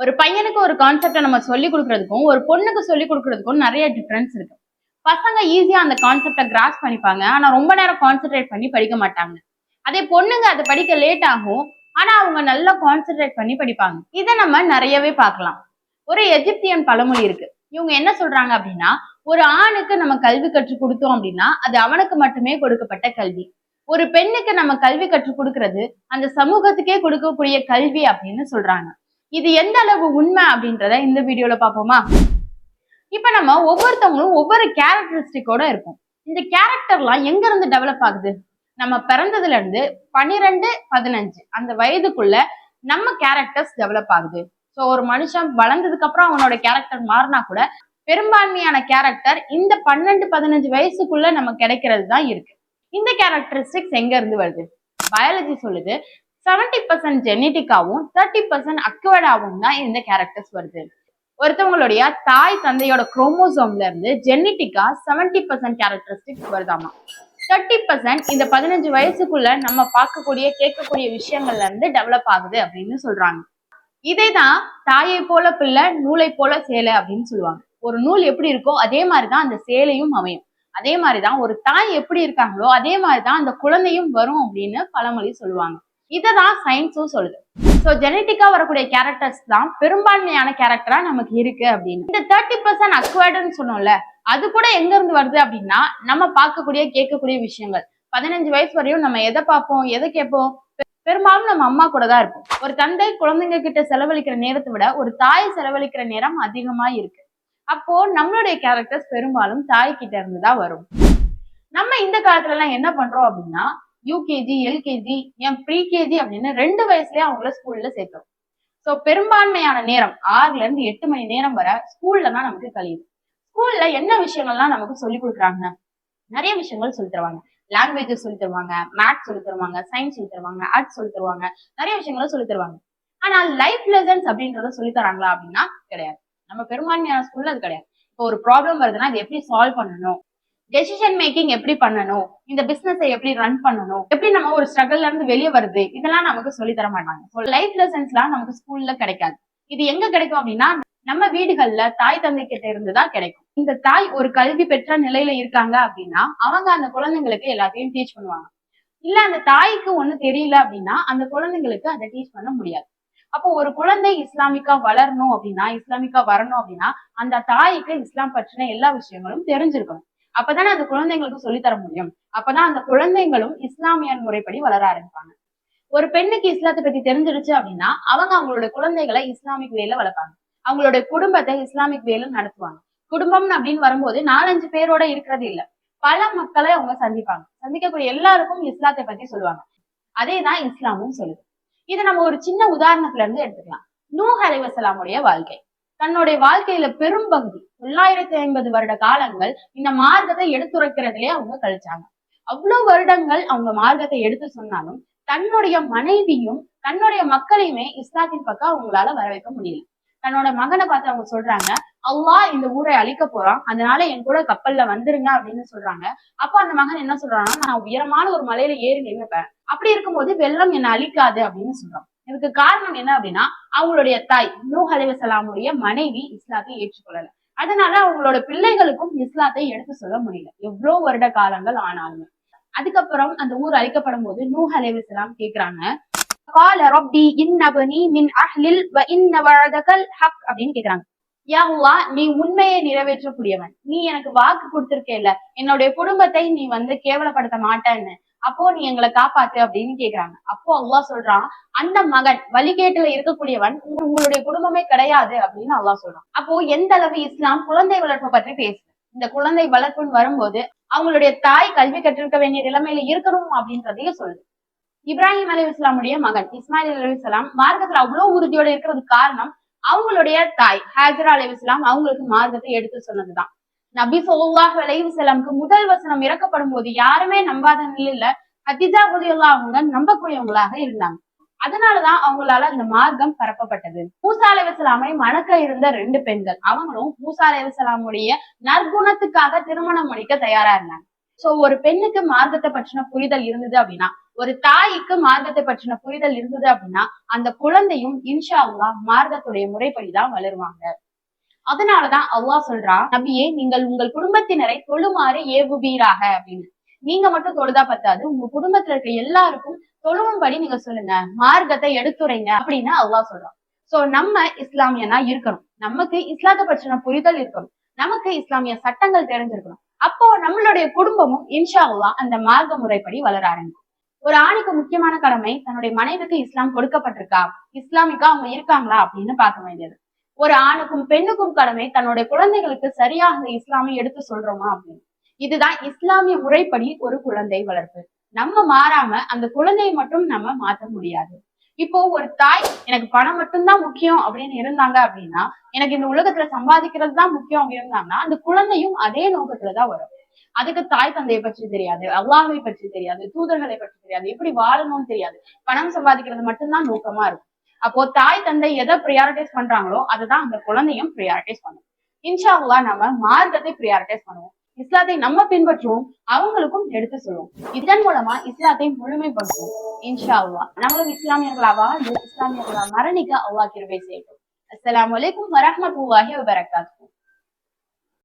ஒரு பையனுக்கு ஒரு கான்செப்டை நம்ம சொல்லி கொடுக்கறதுக்கும் ஒரு பொண்ணுக்கு சொல்லி கொடுக்கறதுக்கும் நிறைய டிஃப்ரென்ஸ் இருக்கு. பசங்க ஈஸியா அந்த கான்செப்டை கிராஸ் பண்ணிப்பாங்க. ஆனா ரொம்ப நேரம் கான்சென்ட்ரேட் பண்ணி படிக்க மாட்டாங்க. அதே பொண்ணுங்க அதை படிக்க லேட் ஆகும். ஆனா அவங்க நல்லா கான்சென்ட்ரேட் பண்ணி படிப்பாங்க. இதை நம்ம நிறையவே பார்க்கலாம். ஒரு எஜிப்தியன் பழமொழி இருக்கு. இவங்க என்ன சொல்றாங்க அப்படின்னா ஒரு ஆணுக்கு நம்ம கல்வி கற்றுக் கொடுத்தோம் அப்படின்னா அது அவனுக்கு மட்டுமே கொடுக்கப்பட்ட கல்வி. ஒரு பெண்ணுக்கு நம்ம கல்வி கற்றுக் கொடுக்கறது அந்த சமூகத்துக்கே கொடுக்கக்கூடிய கல்வி அப்படின்னு சொல்றாங்க. இது எந்த அளவு உண்மை அப்படின்றத இந்த வீடியோல பார்ப்போமா? இப்ப நம்ம ஒவ்வொருத்தவங்களும் ஒவ்வொரு கேரக்டரிஸ்டிக்கோட இருக்கும் இந்த கேரக்டர்லாம் எங்க இருந்து டெவலப் ஆகுது? நம்ம பிறந்ததுல இருந்து பன்னிரெண்டு பதினஞ்சு அந்த வயதுக்குள்ள நம்ம கேரக்டர்ஸ் டெவலப் ஆகுது. ஸோ ஒரு மனுஷன் வளர்ந்ததுக்கு அப்புறம் அவனோட கேரக்டர் மாறினா கூட பெரும்பான்மையான கேரக்டர் இந்த பன்னெண்டு பதினஞ்சு வயசுக்குள்ள நம்ம கிடைக்கிறது தான் இருக்கு. இந்த கேரக்டரிஸ்டிக்ஸ் எங்க இருந்து வருது? பயாலஜி சொல்லுது. செவன்டி பர்சன்ட் ஜெனட்டிக்காவும் தேர்ட்டி பர்சன்ட் அக்வர்டாவும் தான் இந்த கேரக்டர்ஸ் வருது. ஒருத்தவங்களுடைய தாய் தந்தையோட குரோமோசோம்ல இருந்து ஜெனட்டிக்கா செவன்டி பர்சன்ட் கேரக்டரிஸ்டிக்ஸ் வருதாமா? தேர்ட்டி பர்சன்ட் இந்த பதினஞ்சு வயசுக்குள்ள நம்ம பார்க்கக்கூடிய கேட்கக்கூடிய விஷயங்கள்ல இருந்து டெவலப் ஆகுது அப்படின்னு சொல்றாங்க. இதே தான் தாயை போல பிள்ளை நூலை போல சேலை அப்படின்னு சொல்லுவாங்க. ஒரு நூல் எப்படி இருக்கோ அதே மாதிரிதான் அந்த சேலையும் அமையும். அதே மாதிரிதான் ஒரு தாய் எப்படி இருக்காங்களோ அதே மாதிரிதான் அந்த குழந்தையும் வரும் அப்படின்னு பழமொழி சொல்லுவாங்க. இததான் சயின்ஸும் சொல்லுது. ஸோ ஜெனட்டிக்கா வரக்கூடிய கேரக்டர்ஸ் தான் பெரும்பான்மையான கேரக்டரா நமக்கு இருக்கு அப்படின்னு. இந்த தேர்ட்டி பர்சன்ட் அக்வர்டுன்னு சொன்னோம்ல அது கூட எங்க இருந்து வருது அப்படின்னா நம்ம பார்க்கக்கூடிய கேட்கக்கூடிய விஷயங்கள். பதினஞ்சு வயசு வரையும் நம்ம எதை பார்ப்போம் எதை கேட்போம்? பெ- பெரும்பாலும் நம்ம அம்மா கூட தான் இருப்போம். ஒரு தந்தை குழந்தைங்க கிட்ட செலவழிக்கிற நேரத்தை விட ஒரு தாய் செலவழிக்கிற நேரம் அதிகமா இருக்கு. அப்போ நம்மளுடைய கேரக்டர்ஸ் பெரும்பாலும் தாய் கிட்ட இருந்து தான் வரும். நம்ம இந்த காலத்துல எல்லாம் என்ன பண்றோம் அப்படின்னா யூகேஜி எல்கேஜி என் ப்ரீகேஜி அப்படின்னு ரெண்டு வயசுலயே அவங்கள ஸ்கூல்ல சேர்க்கிறோம் ஸோ பெரும்பான்மையான நேரம் ஆறுல இருந்து எட்டு மணி நேரம் வரை ஸ்கூல்ல தான் நமக்கு கழியுது ஸ்கூல்ல என்ன விஷயங்கள்லாம் நமக்கு சொல்லி கொடுக்குறாங்க? நிறைய விஷயங்கள் சொல்லி தருவாங்க. லாங்குவேஜஸ் சொல்லி தருவாங்க மேத்ஸ் சொல்லி தருவாங்க சயின்ஸ் சொல்லி தருவாங்க ஆர்ட்ஸ் சொல்லி தருவாங்க. நிறைய விஷயங்களை சொல்லி தருவாங்க. ஆனா லைஃப் லெசன்ஸ் அப்படின்றத சொல்லி தராங்களா அப்படின்னா கிடையாது. நம்ம பெரும்பான்மையான ஸ்கூல்ல அது கிடையாது. இப்போ ஒரு ப்ராப்ளம் வருதுன்னா அது எப்படி சால்வ் பண்ணணும்? டெசிஷன் மேக்கிங் எப்படி பண்ணணும்? இந்த பிசினஸை எப்படி ரன் பண்ணணும்? எப்படி நம்ம ஒரு ஸ்ட்ரகிள்ல இருந்து வெளியே வருது? இதெல்லாம் நமக்கு சொல்லி தர மாட்டாங்க. லைஃப் லெசன்ஸ்லாம் நமக்கு ஸ்கூல்ல கிடைக்காது. இது எங்க கிடைக்கும் அப்படின்னா நம்ம வீடுகள்ல தாய் தந்தை கிட்ட இருந்துதான் கிடைக்கும். இந்த தாய் ஒரு கல்வி பெற்ற நிலையில இருக்காங்க அப்படின்னா அவங்க அந்த குழந்தைங்களுக்கு எல்லாத்தையும் டீச் பண்ணுவாங்க. இல்ல அந்த தாய்க்கு ஒண்ணு தெரியல அப்படின்னா அந்த குழந்தைங்களுக்கு அதை டீச் பண்ண முடியாது. அப்போ ஒரு குழந்தை இஸ்லாமிக்கா வளரணும் அப்படின்னா இஸ்லாமிக்கா வரணும் அப்படின்னா அந்த தாய்க்கு இஸ்லாம் பற்றின எல்லா விஷயங்களும் தெரிஞ்சிருக்கணும். அப்பதானே அந்த குழந்தைங்களுக்கு சொல்லித் தர முடியும். அப்பதான் அந்த குழந்தைங்களும் இஸ்லாமிய முறைப்படி வளர ஆரம்பிப்பாங்க. ஒரு பெண்ணுக்கு இஸ்லாத்தை பத்தி தெரிஞ்சிருச்சு அப்படின்னா அவங்க அவங்களோட குழந்தைகளை இஸ்லாமிக் வேல வளர்ப்பாங்க. அவங்களோட குடும்பத்தை இஸ்லாமிக் வேல நடத்துவாங்க. குடும்பம் அப்படின்னு வரும்போது நாலஞ்சு பேரோட இருக்கிறது இல்ல. பல மக்களை அவங்க சந்திப்பாங்க. சந்திக்கக்கூடிய எல்லாருக்கும் இஸ்லாத்தை பத்தி சொல்லுவாங்க. அதே தான் இஸ்லாமும் சொல்லுது. இதை நம்ம ஒரு சின்ன உதாரணத்துல இருந்து எடுத்துக்கலாம். நூஹ் அலைவசலாமுடைய வாழ்க்கை. தன்னுடைய வாழ்க்கையில பெரும் பகுதி தொள்ளாயிரத்தி ஐம்பது வருட காலங்கள் இந்த மார்க்கத்தை எடுத்துரைக்கிறதுலயே அவங்க கழிச்சாங்க. அவ்வளவு வருடங்கள் அவங்க மார்க்கத்தை எடுத்து சொன்னாலும் தன்னுடைய மனைவியும் தன்னுடைய மக்களையுமே இஸ்லாத்தின் பக்கம் அவங்களால வர வைக்க முடியல. தன்னோட மகனை பார்த்து அவங்க சொல்றாங்க அவ்வா இந்த ஊரை அழிக்க போறான். அதனால என் கூட கப்பல்ல வந்துருங்க அப்படின்னு சொல்றாங்க. அப்போ அந்த மகன் என்ன சொல்றான்னா நான் உயரமான ஒரு மலையில ஏறி நின்னுப்பேன். அப்படி இருக்கும்போது வெள்ளம் என்னை அழிக்காது அப்படின்னு சொல்றான். இதுக்கு காரணம் என்ன அப்படின்னா அவங்களுடைய தாய் நூஹ் அலைவசலாமுடைய மனைவி இஸ்லாத்தை ஏற்றுக்கொள்ளல. அதனால அவங்களோட பிள்ளைகளுக்கும் இஸ்லாத்தை எடுத்து சொல்ல முடியல. எவ்வளவு வருட காலங்கள் ஆனாலுமே. அதுக்கப்புறம் அந்த ஊர் அழிக்கப்படும் போது நூஹ் அலைவசலாம் கேக்குறாங்க கால ரப்பி இன்னபனி மின் அஹ்லில் வ இன்ன வஅதகல் ஹக் அப்படின்னு கேக்குறாங்க. யா அல்லாஹ் நீ உண்மையை நிறைவேற்றக்கூடியவன். நீ எனக்கு வாக்கு கொடுத்திருக்கேல்ல. என்னுடைய குடும்பத்தை நீ வந்து கேவலப்படுத்த மாட்டேன்னு. அப்போ நீ எங்களை காப்பாத்து அப்படின்னு கேக்குறாங்க. அப்போ அல்லாஹ் சொல்றான் அந்த மகன் வழிகேட்டுல இருக்கக்கூடியவன் உங்க- உங்களுடைய குடும்பமே கிடையாது அப்படின்னு அல்லாஹ் சொல்றான். அப்போ எந்த அளவு இஸ்லாம் குழந்தை வளர்ப்பு பற்றி பேசுது? இந்த குழந்தை வளர்ப்புன்னு வரும்போது அவங்களுடைய தாய் கல்வி கற்றிருக்க வேண்டிய நிலைமையில இருக்கணும் அப்படின்றதையும் சொல்லுது. இப்ராஹிம் அலி இஸ்லாமுடைய மகன் இஸ்மாயில் அலி இஸ்லாம் மார்க்கத்துல அவ்வளவு உறுதியோட இருக்கிறதுக்கு காரணம் அவங்களுடைய தாய் ஹாஜரா அலி இஸ்லாம் அவங்களுக்கு மார்க்கத்தை எடுத்து சொன்னதுதான். நபி சொல்லாஹ் அலைஹி வஸல்lamக்கு முதல் வசனம் இறக்கப்படும் போது யாருமே நம்பாத நிலையில ஹதிஜா ரலியல்லாஹு அவங்க நம்பக்கூடியவங்களாக இருந்தாங்க. அதனாலதான் அவங்களால அந்த மார்க்கம் பரப்பப்பட்டது. மூசா அலைவசலாமை மணக்க இருந்த ரெண்டு பெண்கள். அவங்களும் மூசா அலைவசலாமுடைய நற்குணத்துக்காக திருமணம் முடிக்க தயாரா இருந்தாங்க. சோ ஒரு பெண்ணுக்கு மார்க்கத்தை பற்றின புரிதல் இருந்தது அப்படின்னா ஒரு தாய்க்கு மார்க்கத்தை பற்றின புரிதல் இருந்தது அப்படின்னா அந்த குழந்தையும் இன்ஷா அல்லாஹ் மார்க்கத்துடைய முறைப்படிதான் வளருவாங்க. அதனாலதான் அல்லாஹ் சொல்றான் நபியே நீங்கள் உங்கள் குடும்பத்தினரை தொழுமாறு ஏவுவீராக அப்படின்னு. நீங்க மட்டும் தொழுதா பத்தாது உங்க குடும்பத்துல இருக்க எல்லாருக்கும் தொழுவும்படி நீங்க சொல்லுங்க மார்க்கத்தை எடுத்துரைங்க அப்படின்னு அல்லாஹ் சொல்றான் சோ நம்ம இஸ்லாமியனா இருக்கணும். நமக்கு இஸ்லாத்தை பற்றின புரிதல் இருக்கணும். நமக்கு இஸ்லாமிய சட்டங்கள் தெரிஞ்சிருக்கணும். அப்போ நம்மளுடைய குடும்பமும் இன்ஷா அந்த மார்க்க முறைப்படி வளர ஆரம்பிக்கும். ஒரு ஆணுக்கு முக்கியமான கடமை தன்னுடைய மனைவிக்கு இஸ்லாம் கொடுக்கப்பட்டிருக்கா? இஸ்லாமிக்கா அவங்க இருக்காங்களா? அப்படின்னு பார்க்க வேண்டியது. ஒரு ஆணுக்கும் பெண்ணுக்கும் கடமை தன்னுடைய குழந்தைகளுக்கு சரியாக இஸ்லாமை எடுத்து சொல்றோமா அப்படின்னு. இதுதான் இஸ்லாமிய முறைப்படி ஒரு குழந்தை வளர்ப்பு. நம்ம மாறாம அந்த குழந்தையை மட்டும் நம்ம மாத்த முடியாது. இப்போ ஒரு தாய் எனக்கு பணம் மட்டும்தான் முக்கியம் அப்படின்னு இருந்தாங்க அப்படின்னா எனக்கு இந்த உலகத்துல சம்பாதிக்கிறது தான் முக்கியம் அப்படின்னு இருந்தாங்கன்னா அந்த குழந்தையும் அதே நோக்கத்துலதான் வரும். அதுக்கு தாய் தந்தையை பற்றி தெரியாது அல்லாஹை பற்றி தெரியாது தூதர்களை பற்றி தெரியாது எப்படி வாழணும்னு தெரியாது. பணம் சம்பாதிக்கிறது மட்டும்தான் நோக்கமா இருக்கும். அப்போ தாய் தந்தை எதை ப்ரியாரிட்டைஸ் பண்றாங்களோ அதுதான் அந்த குழந்தையும் ப்ரியாரிட்டைஸ் பண்ணும். இன்ஷா நம்ம மார்க்கத்தை ப்ரியாரிட்டைஸ் பண்ணுவோம். இஸ்லாத்தை நம்ம பின்பற்றுவோம் அவங்களுக்கும் எடுத்து சொல்லுவோம் இதன் மூலமா இஸ்லாத்தை முழுமைப்படுத்துவோம் இன்ஷா அல்லாஹ் நம்மளும் இஸ்லாமியர்களாவா? இஸ்லாமியர்களா மரணிக்க அல்லாஹ் கிருபை செய்யட்டும். அஸ்லாம் வலைக்கும் வரஹ்மத்துல்லாஹி வபரகாத்துஹு.